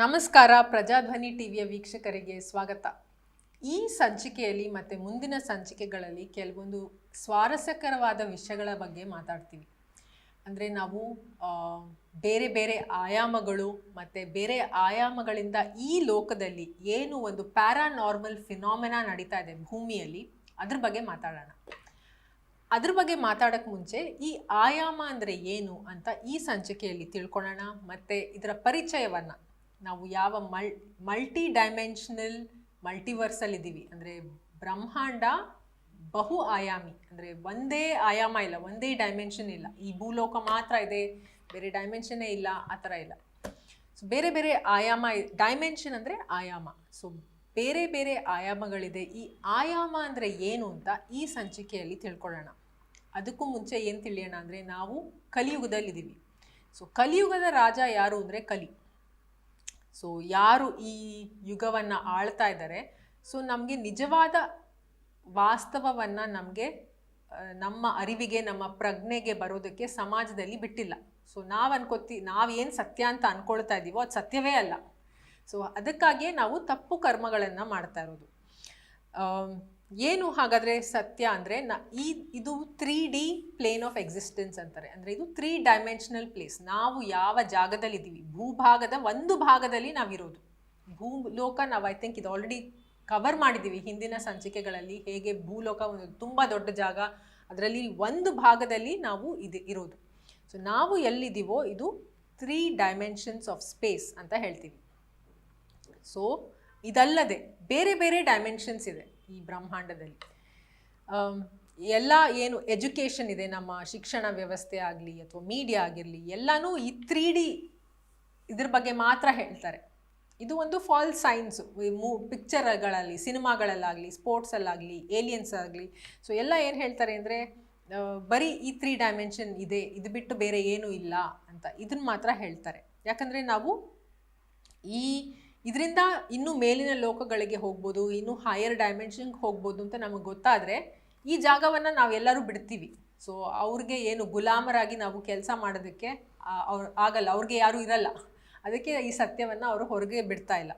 ನಮಸ್ಕಾರ, ಪ್ರಜಾಧ್ವನಿ ಟಿವಿಯ ವೀಕ್ಷಕರಿಗೆ ಸ್ವಾಗತ. ಈ ಸಂಚಿಕೆಯಲ್ಲಿ ಮತ್ತು ಮುಂದಿನ ಸಂಚಿಕೆಗಳಲ್ಲಿ ಕೆಲವೊಂದು ಸ್ವಾರಸ್ಯಕರವಾದ ವಿಷಯಗಳ ಬಗ್ಗೆ ಮಾತಾಡ್ತೀವಿ. ಅಂದರೆ ನಾವು ಬೇರೆ ಬೇರೆ ಆಯಾಮಗಳು ಮತ್ತು ಬೇರೆ ಆಯಾಮಗಳಿಂದ ಈ ಲೋಕದಲ್ಲಿ ಏನು ಒಂದು ಪ್ಯಾರಾನಾರ್ಮಲ್ ಫಿನಾಮಿನಾ ನಡೀತಾ ಇದೆ ಭೂಮಿಯಲ್ಲಿ, ಅದ್ರ ಬಗ್ಗೆ ಮಾತಾಡೋಣ. ಅದ್ರ ಬಗ್ಗೆ ಮಾತಾಡೋಕ್ಕೆ ಮುಂಚೆ ಈ ಆಯಾಮ ಅಂದರೆ ಏನು ಅಂತ ಈ ಸಂಚಿಕೆಯಲ್ಲಿ ತಿಳ್ಕೊಳ್ಳೋಣ, ಮತ್ತು ಇದರ ಪರಿಚಯವನ್ನು. ನಾವು ಯಾವ ಮಲ್ ಮಲ್ಟಿ ಡೈಮೆನ್ಷನಲ್ ಮಲ್ಟಿವರ್ಸಲ್ಲಿ ಇದ್ದೀವಿ. ಅಂದರೆ ಬ್ರಹ್ಮಾಂಡ ಬಹು ಆಯಾಮಿ. ಅಂದರೆ ಒಂದೇ ಆಯಾಮ ಇಲ್ಲ, ಒಂದೇ ಡೈಮೆನ್ಷನ್ ಇಲ್ಲ. ಈ ಭೂಲೋಕ ಮಾತ್ರ ಇದೆ, ಬೇರೆ ಡೈಮೆನ್ಷನ್ನೇ ಇಲ್ಲ, ಆ ಥರ ಇಲ್ಲ. ಸೊ ಬೇರೆ ಬೇರೆ ಆಯಾಮ ಡೈಮೆನ್ಷನ್ ಅಂದರೆ ಆಯಾಮ. ಸೊ ಬೇರೆ ಬೇರೆ ಆಯಾಮಗಳಿದೆ. ಈ ಆಯಾಮ ಅಂದರೆ ಏನು ಅಂತ ಈ ಸಂಚಿಕೆಯಲ್ಲಿ ತಿಳ್ಕೊಳ್ಳೋಣ. ಅದಕ್ಕೂ ಮುಂಚೆ ಏನು ತಿಳಿಯೋಣ ಅಂದರೆ ನಾವು ಕಲಿಯುಗದಲ್ಲಿದ್ದೀವಿ. ಸೊ ಕಲಿಯುಗದ ರಾಜ ಯಾರು ಅಂದರೆ ಕಲಿ. ಸೊ ಯಾರು ಈ ಯುಗವನ್ನು ಆಳ್ತಾ ಇದ್ದಾರೆ? ಸೊ ನಮಗೆ ನಿಜವಾದ ವಾಸ್ತವವನ್ನು ನಮಗೆ ನಮ್ಮ ಅರಿವಿಗೆ, ನಮ್ಮ ಪ್ರಜ್ಞೆಗೆ ಬರೋದಕ್ಕೆ ಸಮಾಜದಲ್ಲಿ ಬಿಟ್ಟಿಲ್ಲ. ಸೊ ನಾವು ಅನ್ಕೋತಿ ನಾವೇನು ಸತ್ಯ ಅಂತ ಅಂದ್ಕೊಳ್ತಾ ಇದ್ದೀವೋ ಅದು ಸತ್ಯವೇ ಅಲ್ಲ. ಸೊ ಅದಕ್ಕಾಗಿಯೇ ನಾವು ತಪ್ಪು ಕರ್ಮಗಳನ್ನು ಮಾಡ್ತಾ ಇರೋದು. ಏನು ಹಾಗಾದರೆ ಸತ್ಯ ಅಂದರೆ ನ ಈ ಇದು three D plane of existence ಅಂತಾರೆ. ಅಂದರೆ ಇದು ತ್ರೀ ಡೈಮೆನ್ಷನಲ್ ಪ್ಲೇಸ್ ನಾವು ಯಾವ ಜಾಗದಲ್ಲಿದ್ದೀವಿ? ಭೂಭಾಗದ ಒಂದು ಭಾಗದಲ್ಲಿ ನಾವಿರೋದು. ಭೂಲೋಕ ನಾವು ಐ ಥಿಂಕ್ ಇದು ಆಲ್ರೆಡಿ ಕವರ್ ಮಾಡಿದ್ದೀವಿ ಹಿಂದಿನ ಸಂಚಿಕೆಗಳಲ್ಲಿ. ಹೇಗೆ ಭೂಲೋಕ ಒಂದು ತುಂಬ ದೊಡ್ಡ ಜಾಗ, ಅದರಲ್ಲಿ ಒಂದು ಭಾಗದಲ್ಲಿ ನಾವು ಇದು ಇರೋದು. ಸೊ ನಾವು ಎಲ್ಲಿದ್ದೀವೋ ಇದು ತ್ರೀ ಡೈಮೆನ್ಷನ್ಸ್ ಆಫ್ ಸ್ಪೇಸ್ ಅಂತ ಹೇಳ್ತೀವಿ. ಸೊ ಇದಲ್ಲದೆ ಬೇರೆ ಬೇರೆ ಡೈಮೆನ್ಷನ್ಸ್ ಇದೆ. ಈ ಬ್ರಹ್ಮಾಂಡದಲ್ಲಿ. ಎಲ್ಲ ಏನು ಎಜುಕೇಷನ್ ಇದೆ, ನಮ್ಮ ಶಿಕ್ಷಣ ವ್ಯವಸ್ಥೆ ಆಗಲಿ ಅಥವಾ ಮೀಡಿಯಾ ಆಗಿರಲಿ, ಎಲ್ಲನೂ ಈ ತ್ರೀ ಡಿ ಇದ್ರ ಬಗ್ಗೆ ಮಾತ್ರ ಹೇಳ್ತಾರೆ. ಇದು ಒಂದು ಫಾಲ್ ಸೈನ್ಸ್ ಮೂ ಪಿಕ್ಚರ್ಗಳಲ್ಲಿ ಸಿನಿಮಾಗಳಲ್ಲಾಗಲಿ ಸ್ಪೋರ್ಟ್ಸಲ್ಲಾಗಲಿ ಏಲಿಯನ್ಸ್ ಆಗಲಿ. ಸೊ ಎಲ್ಲ ಏನು ಹೇಳ್ತಾರೆ ಅಂದರೆ ಬರೀ ಈ ತ್ರೀ ಡೈಮೆನ್ಷನ್ ಇದೆ, ಇದು ಬಿಟ್ಟು ಬೇರೆ ಏನೂ ಇಲ್ಲ ಅಂತ ಇದನ್ನು ಮಾತ್ರ ಹೇಳ್ತಾರೆ. ಯಾಕಂದರೆ ನಾವು ಈ ಇದರಿಂದ ಇನ್ನೂ ಮೇಲಿನ ಲೋಕಗಳಿಗೆ ಹೋಗ್ಬೋದು, ಇನ್ನೂ ಹೈಯರ್ ಡೈಮೆನ್ಷನ್ಗೆ ಹೋಗ್ಬೋದು ಅಂತ ನಮಗೆ ಗೊತ್ತಾದರೆ ಈ ಜಾಗವನ್ನು ನಾವೆಲ್ಲರೂ ಬಿಡ್ತೀವಿ. ಸೊ ಅವ್ರಿಗೆ ಏನು ಗುಲಾಮರಾಗಿ ನಾವು ಕೆಲಸ ಮಾಡೋದಕ್ಕೆ ಅವ್ರು, ಆಗಲ್ಲ, ಅವ್ರಿಗೆ ಯಾರೂ ಇರಲ್ಲ. ಅದಕ್ಕೆ ಈ ಸತ್ಯವನ್ನು ಅವರು ಹೊರಗೆ ಬಿಡ್ತಾ ಇಲ್ಲ.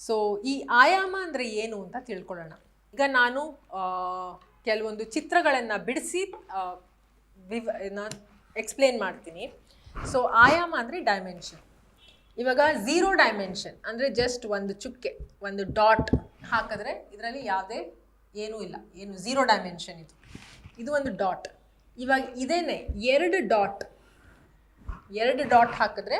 ಸೊ ಈ ಆಯಾಮ ಅಂದರೆ ಏನು ಅಂತ ತಿಳ್ಕೊಳ್ಳೋಣ. ಈಗ ನಾನು ಕೆಲವೊಂದು ಚಿತ್ರಗಳನ್ನು ಬಿಡಿಸಿ ವಿವ, ನಾನು ಎಕ್ಸ್ಪ್ಲೇನ್ ಮಾಡ್ತೀನಿ. ಸೊ ಆಯಾಮ ಅಂದರೆ ಡೈಮೆನ್ಷನ್ ಇವಾಗ ಝೀರೋ ಡೈಮೆನ್ಷನ್ ಅಂದರೆ ಜಸ್ಟ್ ಒಂದು ಚುಕ್ಕೆ, ಒಂದು ಡಾಟ್ ಹಾಕಿದ್ರೆ ಇದರಲ್ಲಿ ಯಾವುದೇ ಏನೂ ಇಲ್ಲ, ಏನು ಝೀರೋ ಡೈಮೆನ್ಷನ್ ಇದು. ಇದು ಒಂದು ಡಾಟ್ ಇವಾಗ ಇದೇನೆ ಎರಡು ಡಾಟ್ ಎರಡು ಡಾಟ್ ಹಾಕಿದ್ರೆ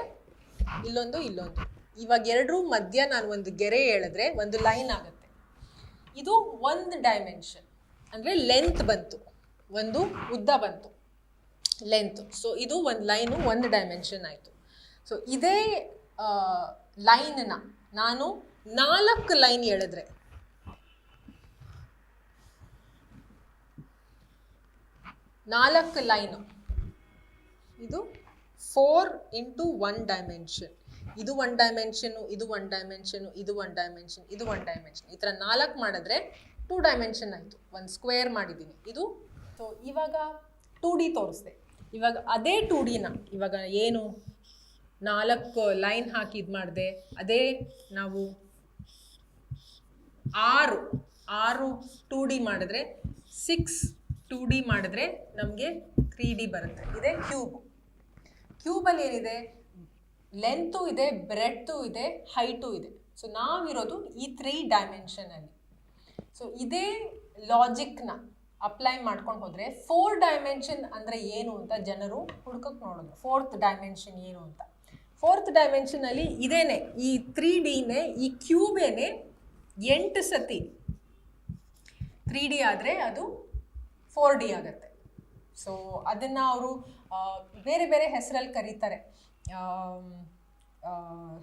ಇಲ್ಲೊಂದು ಇಲ್ಲೊಂದು. ಇವಾಗ ಎರಡರೂ ಮಧ್ಯ ನಾನು ಒಂದು ಗೆರೆ ಹೇಳಿದ್ರೆ ಒಂದು ಲೈನ್ ಆಗುತ್ತೆ. ಇದು ಒಂದು ಡೈಮೆನ್ಷನ್ ಅಂದರೆ ಲೆಂತ್ ಬಂತು, ಒಂದು ಉದ್ದ ಬಂತು ಲೆಂತ್ ಸೊ ಇದು ಒಂದು ಲೈನು ಒಂದು ಡೈಮೆನ್ಷನ್ ಆಯಿತು. ಸೊ ಇದೇ ಲೈನ್ನ ನಾನು ನಾಲ್ಕು ಲೈನ್ ಎಳೆದ್ರೆ ನಾಲ್ಕು ಲೈನು ಇದು ಫೋರ್ ಇಂಟು ಒನ್ ಡೈಮೆನ್ಷನ್ ಇದು ಒನ್ ಡೈಮೆನ್ಷನು ಇದು ಒನ್ ಡೈಮೆನ್ಷನು ಇದು ಒನ್ ಡೈಮೆನ್ಷನ್ ಇದು ಒನ್ ಡೈಮೆನ್ಷನ್ ಈ ಥರ ನಾಲ್ಕು ಮಾಡಿದ್ರೆ ಟೂ ಡೈಮೆನ್ಷನ್ ಆಯಿತು. ಒಂದು ಸ್ಕ್ವೇರ್ ಮಾಡಿದ್ದೀನಿ ಇದು ಸೊ ಇವಾಗ ಟೂ ಡಿ ತೋರಿಸ್ದೆ. ಇವಾಗ ಅದೇ ಟೂ ಡಿನ ಇವಾಗ ಏನು? ನಾಲ್ಕು ಲೈನ್ ಹಾಕಿ ಇದು ಮಾಡಿದೆ. ಅದೇ ನಾವು ಆರು ಆರು ಟೂ ಡಿ ಮಾಡಿದ್ರೆ, ಸಿಕ್ಸ್ ಟೂ ಡಿ ಮಾಡಿದ್ರೆ ನಮಗೆ ತ್ರೀ ಡಿ ಬರುತ್ತೆ. ಇದೆ ಕ್ಯೂಬ್. ಕ್ಯೂಬಲ್ಲಿ ಏನಿದೆ? ಲೆಂತು ಇದೆ, ಬ್ರೆಡ್ತು ಇದೆ, ಹೈಟು ಇದೆ. ಸೊ ನಾವಿರೋದು ಈ ತ್ರೀ ಡೈಮೆನ್ಷನಲ್ಲಿ. ಸೊ ಇದೇ ಲಾಜಿಕ್ನ ಅಪ್ಲೈ ಮಾಡ್ಕೊಂಡು ಹೋದರೆ, ಫೋರ್ ಡೈಮೆನ್ಷನ್ ಅಂದರೆ ಏನು ಅಂತ ಜನರು ಹುಡ್ಕಕ್ಕೆ ನೋಡೋದು. ಫೋರ್ತ್ ಡೈಮೆನ್ಷನ್ ಏನು ಅಂತ. ಫೋರ್ತ್ ಡೈಮೆನ್ಷನಲ್ಲಿ ಇದೇನೆ, ಈ ತ್ರೀ ಡಿನೇ ಈ ಕ್ಯೂಬೇನೆ ಎಂಟು ಸತಿ. ತ್ರೀ ಡಿ ಆದರೆ ಅದು ಫೋರ್ ಡಿ ಆಗುತ್ತೆ. ಸೊ ಅದನ್ನು ಅವರು ಬೇರೆ ಬೇರೆ ಹೆಸರಲ್ಲಿ ಕರೀತಾರೆ.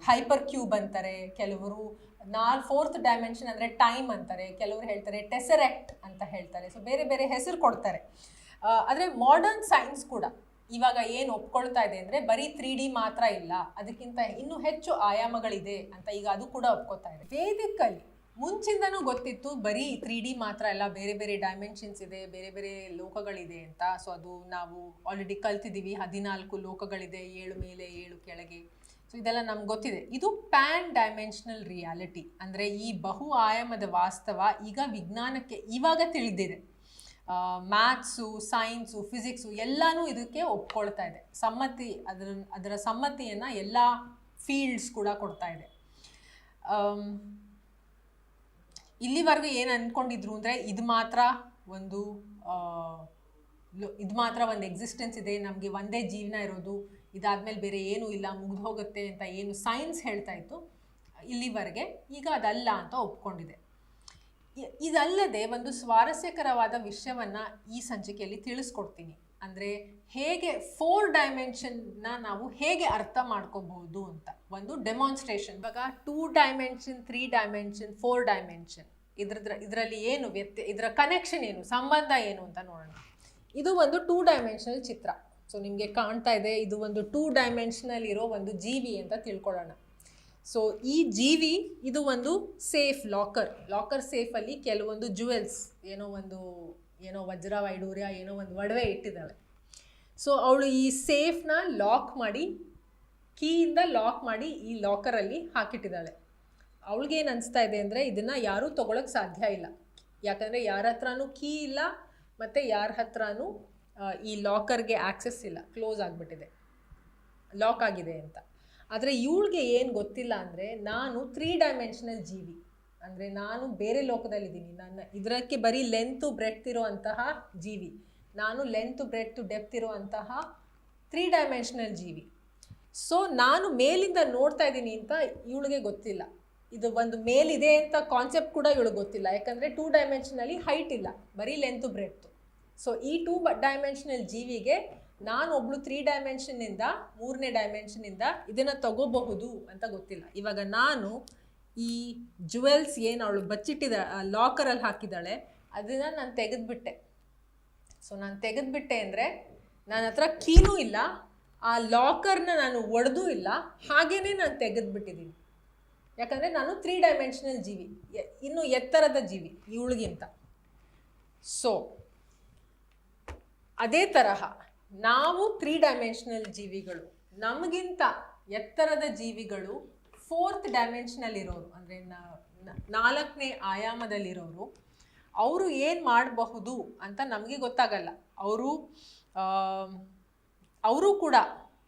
ಹೈಪರ್ ಕ್ಯೂಬ್ ಅಂತಾರೆ, ಕೆಲವರು ನಾಲ್ ಫೋರ್ತ್ ಡೈಮೆನ್ಷನ್ ಅಂದರೆ ಟೈಮ್ ಅಂತಾರೆ, ಕೆಲವರು ಹೇಳ್ತಾರೆ ಟೆಸರೆಕ್ಟ್ ಅಂತ ಹೇಳ್ತಾರೆ. ಸೊ ಬೇರೆ ಬೇರೆ ಹೆಸರು ಕೊಡ್ತಾರೆ. ಆದರೆ ಮಾಡರ್ನ್ ಸೈನ್ಸ್ ಕೂಡ ಇವಾಗ ಏನು ಒಪ್ಕೊಳ್ತಾ ಇದೆ ಅಂದರೆ ಬರೀ ತ್ರೀ ಡಿ ಮಾತ್ರ ಇಲ್ಲ. ಅದಕ್ಕಿಂತ ಇನ್ನೂ ಹೆಚ್ಚು ಆಯಾಮಗಳಿದೆ ಅಂತ ಈಗ ಅದು ಕೂಡ ಒಪ್ಕೋತಾ ಇದೆ. ವೇದಿಕಲ್ಲಿ ಮುಂಚಿಂದನೂ ಗೊತ್ತಿತ್ತು ಬರೀ ತ್ರೀ ಡಿ ಮಾತ್ರ ಅಲ್ಲ, ಬೇರೆ ಬೇರೆ ಡೈಮೆನ್ಷನ್ಸ್ ಇದೆ, ಬೇರೆ ಬೇರೆ ಲೋಕಗಳಿದೆ ಅಂತ. ಸೊ ಅದು ನಾವು ಆಲ್ರೆಡಿ ಕಲ್ತಿದ್ದೀವಿ. ಹದಿನಾಲ್ಕು ಲೋಕಗಳಿದೆ, ಏಳು ಮೇಲೆ, ಏಳು ಕೆಳಗೆ. ಸೊ ಇದೆಲ್ಲ ನಮ್ಗೆ ಗೊತ್ತಿದೆ. ಇದು ಪ್ಯಾನ್ ಡೈಮೆನ್ಷನಲ್ ರಿಯಾಲಿಟಿ ಅಂದರೆ ಈ ಬಹು ಆಯಾಮದ ವಾಸ್ತವ ಈಗ ವಿಜ್ಞಾನಕ್ಕೆ ಇವಾಗ ತಿಳಿದಿದೆ. ಮ್ಯಾಥ್ಸು ಸೈನ್ಸು ಫಿಸಿಕ್ಸು ಎಲ್ಲನೂ ಇದಕ್ಕೆ ಒಪ್ಕೊಳ್ತಾ ಇದೆ. ಸಮ್ಮತಿ ಅದರ ಅದರ ಸಮ್ಮತಿಯನ್ನು ಎಲ್ಲ ಫೀಲ್ಡ್ಸ್ ಕೂಡ ಕೊಡ್ತಾ ಇದೆ. ಇಲ್ಲಿವರೆಗೂ ಏನು ಅಂದ್ಕೊಂಡಿದ್ರು ಅಂದರೆ ಇದು ಮಾತ್ರ ಒಂದು ಇದು ಮಾತ್ರ ಒಂದು ಎಕ್ಸಿಸ್ಟೆನ್ಸ್ ಇದೆ, ನಮಗೆ ಒಂದೇ ಜೀವನ ಇರೋದು, ಇದಾದಮೇಲೆ ಬೇರೆ ಏನೂ ಇಲ್ಲ, ಮುಗಿದು ಹೋಗುತ್ತೆ ಅಂತ ಏನು ಸೈನ್ಸ್ ಹೇಳ್ತಾ ಇತ್ತು, ಇಲ್ಲಿವರೆಗೆ ಈಗ ಅದಲ್ಲ ಅಂತ ಒಪ್ಕೊಂಡಿದೆ. ಇದಲ್ಲದೆ ಒಂದು ಸ್ವಾರಸ್ಯಕರವಾದ ವಿಷಯವನ್ನು ಈ ಸಂಚಿಕೆಯಲ್ಲಿ ತಿಳಿಸ್ಕೊಡ್ತೀನಿ. ಅಂದರೆ ಹೇಗೆ ಫೋರ್ ಡೈಮೆನ್ಷನ್ನ ನಾವು ಹೇಗೆ ಅರ್ಥ ಮಾಡ್ಕೋಬಹುದು ಅಂತ. ಒಂದು ಡೆಮಾನ್ಸ್ಟ್ರೇಷನ್ ಇವಾಗ two dimension three dimension four dimension ಇದ್ರದ್ರ, ಇದರಲ್ಲಿ ಏನು ವ್ಯತ್ಯ ಇದರ ಕನೆಕ್ಷನ್ ಏನು, ಸಂಬಂಧ ಏನು ಅಂತ ನೋಡೋಣ. ಇದು ಒಂದು ಟೂ ಡೈಮೆನ್ಷನಲ್ ಚಿತ್ರ. ಸೊ ನಿಮಗೆ ಕಾಣ್ತಾ ಇದೆ, ಇದು ಒಂದು ಟೂ ಡೈಮೆನ್ಷನಲ್ ಇರೋ ಒಂದು ಜೀವಿ ಅಂತ ತಿಳ್ಕೊಳ್ಳೋಣ. ಸೊ ಈ ಜೀವಿ ಇದು ಒಂದು ಸೇಫ್ ಲಾಕರ್ ಲಾಕರ್ ಸೇಫಲ್ಲಿ ಕೆಲವೊಂದು ಜುವೆಲ್ಸ್ ಏನೋ ಒಂದು, ಏನೋ ವಜ್ರ ವೈಡೂರ್ಯ, ಏನೋ ಒಂದು ಒಡವೆ ಇಟ್ಟಿದ್ದಾಳೆ. ಸೊ ಅವಳು ಈ ಸೇಫ್ನ ಲಾಕ್ ಮಾಡಿ, ಕೀಯಿಂದ ಲಾಕ್ ಮಾಡಿ ಈ ಲಾಕರಲ್ಲಿ ಹಾಕಿಟ್ಟಿದ್ದಾಳೆ. ಅವಳಿಗೇನು ಅನಿಸ್ತಾ ಇದೆ ಅಂದರೆ, ಇದನ್ನು ಯಾರೂ ತೊಗೊಳಕ್ಕೆ ಸಾಧ್ಯ ಇಲ್ಲ. ಯಾಕಂದರೆ ಯಾರ ಹತ್ರನೂ ಕೀ ಇಲ್ಲ, ಮತ್ತು ಯಾರ ಹತ್ರನೂ ಈ ಲಾಕರ್ಗೆ ಆಕ್ಸೆಸ್ ಇಲ್ಲ. ಕ್ಲೋಸ್ ಆಗಿಬಿಟ್ಟಿದೆ. ಲಾಕ್ ಆಗಿದೆ ಅಂತ. ಆದರೆ ಇವಳಿಗೆ ಏನು ಗೊತ್ತಿಲ್ಲ ಅಂದರೆ ನಾನು ತ್ರೀ ಡೈಮೆನ್ಷನಲ್ ಜೀವಿ. ಅಂದರೆ ನಾನು ಬೇರೆ ಲೋಕದಲ್ಲಿದ್ದೀನಿ. ನನ್ನ ಇದಕ್ಕೆ ಬರೀ ಲೆಂತು ಬ್ರೆಡ್ತ್ ಇರುವಂತಹ ಜೀವಿ. ನಾನು ಲೆಂತು ಬ್ರೆಡ್ತು ಡೆಪ್ತ್ ಇರುವಂತಹ ತ್ರೀ ಡೈಮೆನ್ಷನಲ್ ಜೀವಿ. ಸೊ ನಾನು ಮೇಲಿಂದ ನೋಡ್ತಾ ಇದ್ದೀನಿ ಅಂತ ಇವಳಿಗೆ ಗೊತ್ತಿಲ್ಲ. ಇದು ಒಂದು ಮೇಲಿದೆ ಅಂತ ಕಾನ್ಸೆಪ್ಟ್ ಕೂಡ ಇವಳಿಗೆ ಗೊತ್ತಿಲ್ಲ. ಯಾಕಂದರೆ ಟೂ ಡೈಮೆನ್ಷನಲ್ಲಿ ಹೈಟ್ ಇಲ್ಲ. ಬರೀ ಲೆಂತು ಬ್ರೆಡ್ತು ಸೊ ಈ ಟೂ ಡೈಮೆನ್ಷನಲ್ ಜೀವಿಗೆ ನಾನು ಒಬ್ಳು ತ್ರೀ ಡೈಮೆನ್ಷನ್ನಿಂದ ಮೂರನೇ ಡೈಮೆನ್ಷನ್ನಿಂದ ಇದನ್ನು ತಗೋಬಹುದು ಅಂತ ಗೊತ್ತಿಲ್ಲ. ಇವಾಗ ನಾನು ಈ ಜುವೆಲ್ಸ್ ಏನು ಅವಳು ಬಚ್ಚಿಟ್ಟಿದ ಲಾಕರಲ್ಲಿ ಹಾಕಿದ್ದಾಳೆ, ಅದನ್ನು ನಾನು ತೆಗೆದುಬಿಟ್ಟೆ. ಸೊ ನಾನು ತೆಗೆದುಬಿಟ್ಟೆ ಅಂದರೆ ನನ್ನ ಹತ್ರ ಕೀನೂ ಇಲ್ಲ, ಆ ಲಾಕರ್ನ ನಾನು ಒಡೆದೂ ಇಲ್ಲ, ಹಾಗೇನೇ ನಾನು ತೆಗೆದುಬಿಟ್ಟಿದ್ದೀನಿ. ಯಾಕಂದರೆ ನಾನು ತ್ರೀ ಡೈಮೆನ್ಷನಲ್ ಜೀವಿ ಇನ್ನು ಎತ್ತರದ ಜೀವಿ ಇವಳಿಗಿಂತ ಸೊ ಅದೇ ತರಹ ನಾವು ತ್ರೀ ಡೈಮೆನ್ಷನಲ್ ಜೀವಿಗಳು. ನಮಗಿಂತ ಎತ್ತರದ ಜೀವಿಗಳು ಫೋರ್ತ್ ಡೈಮೆನ್ಷನಲ್ಲಿರೋರು ಅಂದರೆ ನಾಲ್ಕನೇ ಆಯಾಮದಲ್ಲಿರೋರು. ಅವರು ಏನು ಮಾಡಬಹುದು ಅಂತ ನಮಗೆ ಗೊತ್ತಾಗಲ್ಲ. ಅವರು ಅವರು ಕೂಡ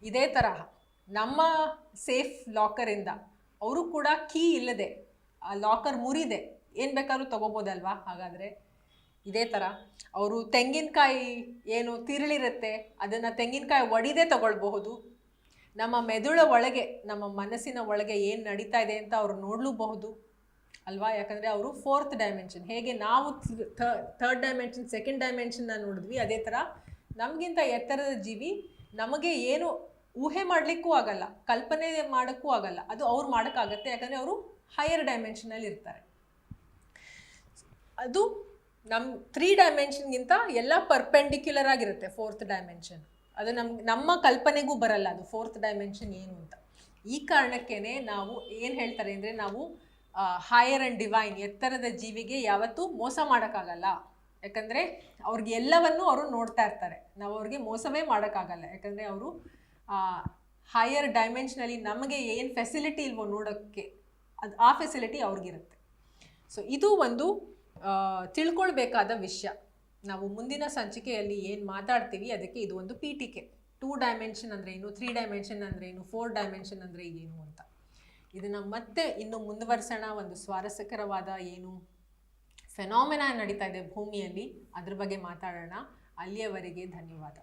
ಇದೇ ತರಹ ನಮ್ಮ ಸೇಫ್ ಲಾಕರಿಂದ ಅವರು ಕೂಡ ಕೀ ಇಲ್ಲದೆ, ಆ ಲಾಕರ್ ಮುರಿದೆ. ಏನು ಬೇಕಾದ್ರೂ ತೊಗೋಬೋದಲ್ವಾ? ಹಾಗಾದರೆ ಇದೇ ಥರ ಅವರು ತೆಂಗಿನಕಾಯಿ ಏನು ತಿರುಳಿರುತ್ತೆ, ಅದನ್ನು ತೆಂಗಿನಕಾಯಿ ಒಡಿದೇ ತಗೊಳ್ಬಹುದು. ನಮ್ಮ ಮೆದುಳ ಒಳಗೆ, ನಮ್ಮ ಮನಸ್ಸಿನ ಒಳಗೆ ಏನು ನಡೀತಾ ಇದೆ ಅಂತ ಅವರು ನೋಡಲೂಬಹುದು. ಅಲ್ವಾ? ಯಾಕಂದರೆ ಅವರು ಫೋರ್ತ್ ಡೈಮೆನ್ಷನ್ ಹೇಗೆ ನಾವು ಥರ್ಡ್ ಡೈಮೆನ್ಷನ್ ಸೆಕೆಂಡ್ ಡೈಮೆನ್ಷನ್ನ ನೋಡಿದ್ವಿ, ಅದೇ ಥರ ನಮಗಿಂತ ಎತ್ತರದ ಜೀವಿ ನಮಗೆ ಏನು ಊಹೆ ಮಾಡಲಿಕ್ಕೂ ಆಗಲ್ಲ, ಕಲ್ಪನೆ ಮಾಡೋಕ್ಕೂ ಆಗಲ್ಲ. ಅದು ಅವ್ರು ಮಾಡೋಕ್ಕಾಗತ್ತೆ. ಯಾಕಂದರೆ ಅವರು ಹೈಯರ್ ಡೈಮೆನ್ಷನಲ್ಲಿ ಇರ್ತಾರೆ ಅದು ನಮ್ಮ ತ್ರೀ ಡೈಮೆನ್ಷನ್ಗಿಂತ ಎಲ್ಲ ಪರ್ಪೆಂಡಿಕ್ಯುಲರ್ ಆಗಿರುತ್ತೆ ಫೋರ್ತ್ ಡೈಮೆನ್ಷನ್ ಅದು ನಮ್ಗೆ ನಮ್ಮ ಕಲ್ಪನೆಗೂ ಬರಲ್ಲ ಅದು ಫೋರ್ತ್ ಡೈಮೆನ್ಷನ್ ಏನು ಅಂತ. ಈ ಕಾರಣಕ್ಕೇ ನಾವು ಏನು ಹೇಳ್ತಾರೆ ಅಂದರೆ ನಾವು ಹೈಯರ್ ಆ್ಯಂಡ್ ಡಿವೈನ್ ಎತ್ತರದ ಜೀವಿಗೆ ಯಾವತ್ತೂ ಮೋಸ ಮಾಡೋಕ್ಕಾಗಲ್ಲ. ಯಾಕಂದರೆ ಅವ್ರಿಗೆ ಎಲ್ಲವನ್ನೂ ಅವರು ನೋಡ್ತಾ ಇರ್ತಾರೆ. ನಾವು ಅವ್ರಿಗೆ ಮೋಸವೇ ಮಾಡೋಕ್ಕಾಗಲ್ಲ. ಯಾಕಂದರೆ ಅವರು ಹೈಯರ್ ಡೈಮೆನ್ಷನಲ್ಲಿ ನಮಗೆ ಏನು ಫೆಸಿಲಿಟಿ ಇಲ್ವೋ ನೋಡೋಕ್ಕೆ, ಅದು ಆ ಫೆಸಿಲಿಟಿ ಅವ್ರಿಗಿರುತ್ತೆ. ಸೊ ಇದು ಒಂದು ತಿಳ್ಕೊಳ್ಬೇಕಾದ ವಿಷಯ. ನಾವು ಮುಂದಿನ ಸಂಚಿಕೆಯಲ್ಲಿ ಏನು ಮಾತಾಡ್ತೀವಿ, ಅದಕ್ಕೆ ಇದು ಒಂದು ಪೀಠಿಕೆ. ಟೂ ಡೈಮೆನ್ಷನ್ ಅಂದರೆ ಏನು ತ್ರೀ ಡೈಮೆನ್ಷನ್ ಅಂದರೆ ಏನು ಫೋರ್ ಡೈಮೆನ್ಷನ್ ಅಂದರೆ ಏನು ಅಂತ. ಇದನ್ನು ಮತ್ತೆ ಇನ್ನು ಮುಂದುವರ್ಸೋಣ. ಒಂದು ಸ್ವಾರಸ್ಯಕರವಾದ ಏನು ಫೆನಾಮಿನಾ ನಡೀತಾ ಇದೆ ಭೂಮಿಯಲ್ಲಿ, ಅದ್ರ ಬಗ್ಗೆ ಮಾತಾಡೋಣ. ಅಲ್ಲಿಯವರೆಗೆ ಧನ್ಯವಾದ.